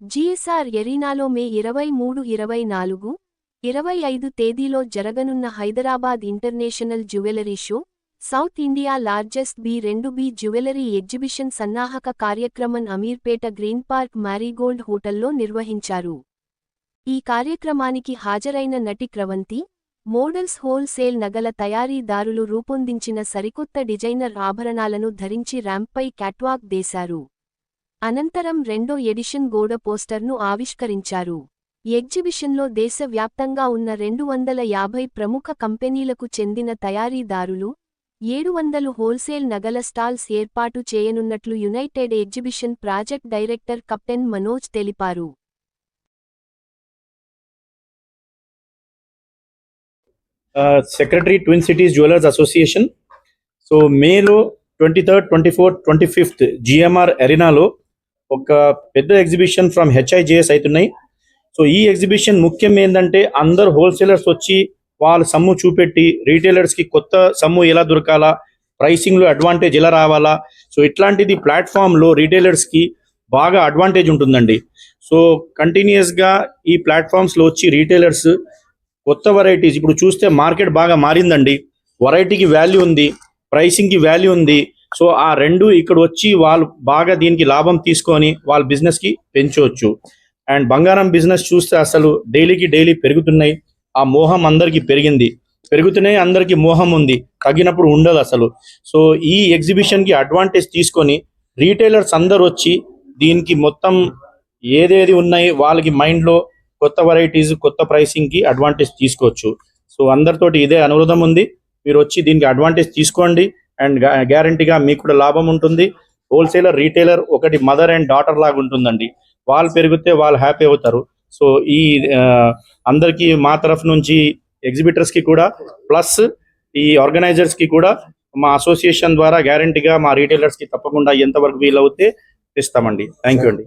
GSR ఎరీనాలో మే ఇరవై మూడు ఇరవై నాలుగు ఇరవై ఐదు తేదీలో జరగనున్న Hyderabad international jewellery show south India largest B రెండు బి జ్యువెలరీ ఎగ్జిబిషన్ సన్నాహక కార్యక్రమం అమీర్పేట గ్రీన్ పార్క్ మ్యారీగోల్డ్ హోటల్లో నిర్వహించారు. ఈ కార్యక్రమానికి హాజరైన నటి క్రవంతి మోడల్స్ హోల్సేల్ నగల తయారీదారులు రూపొందించిన సరికొత్త డిజైనర్ ఆభరణాలను ధరించి ర్యాంప్పై క్యాట్వాక్ దేశారు. అనంతరం రెండో ఎడిషన్ గోడ పోస్టర్ను ఆవిష్కరించారు. ఎగ్జిబిషన్లో దేశవ్యాప్తంగా ఉన్న రెండు వందల యాభై ప్రముఖ కంపెనీలకు చెందిన తయారీదారులు ఏడు వందలు హోల్సేల్ నగల స్టాల్స్ ఏర్పాటు చేయనున్నట్లు united exhibition project director captain Manoj తెలిపారు. Secretary twin cities jewellers association. So మేలో twenty third twenty fourth twenty fifth GMR ఎరినాలో ఒక పెద్ద ఎగ్జిబిషన్ ఫ్రమ్ హెచ్ఐజిఎస్ అవుతున్నాయి సో ఈ ఎగ్జిబిషన్ ముఖ్యం ఏంటంటే అందరు హోల్సేలర్స్ వచ్చి వాళ్ళ సమ్ము చూపెట్టి రీటైలర్స్కి కొత్త సమ్ము ఎలా దొరకాలా ప్రైసింగ్లో అడ్వాంటేజ్ ఎలా రావాలా. సో ఇట్లాంటిది ప్లాట్ఫామ్లో రీటైలర్స్కి బాగా అడ్వాంటేజ్ ఉంటుందండి. సో కంటిన్యూస్గా ఈ ప్లాట్ఫామ్స్లో వచ్చి రీటైలర్స్ కొత్త వెరైటీస్ ఇప్పుడు చూస్తే మార్కెట్ బాగా మారిందండి. వెరైటీకి వాల్యూ ఉంది ప్రైసింగ్కి వాల్యూ ఉంది. సో ఆ రెండు ఇక్కడ వచ్చి వాళ్ళు బాగా దీనికి లాభం తీసుకొని వాళ్ళ బిజినెస్కి పెంచవచ్చు. అండ్ బంగారం బిజినెస్ చూస్తే అసలు డైలీకి డైలీ పెరుగుతున్నాయి. ఆ మోహం అందరికీ పెరిగింది. పెరుగుతూనే అందరికీ మోహం ఉంది. తగ్గినప్పుడు ఉండదు అసలు. సో ఈ ఎగ్జిబిషన్కి అడ్వాంటేజ్ తీసుకొని రీటైలర్స్ అందరు వచ్చి దీనికి మొత్తం ఏదేది ఉన్నాయి వాళ్ళకి మైండ్లో కొత్త వెరైటీస్ కొత్త ప్రైసింగ్కి అడ్వాంటేజ్ తీసుకోవచ్చు. సో అందరితోటి ఇదే అనురోధం ఉంది. మీరు వచ్చి దీనికి అడ్వాంటేజ్ తీసుకోండి. అండ్ గ్యారంటీగా మీకు కూడా లాభం ఉంటుంది. హోల్సేలర్ రీటైలర్ ఒకటి మదర్ అండ్ డాటర్ లాగా ఉంటుందండి. వాళ్ళు పెరిగితే వాళ్ళు హ్యాపీ అవుతారు. సో ఈ అందరికీ మా తరఫు నుంచి ఎగ్జిబిటర్స్కి కూడా ప్లస్ ఈ ఆర్గనైజర్స్కి కూడా మా అసోసియేషన్ ద్వారా గ్యారంటీగా మా రీటైలర్స్కి తప్పకుండా ఎంతవరకు వీలవుతే ఇస్తామండి థ్యాంక్ యూ అండి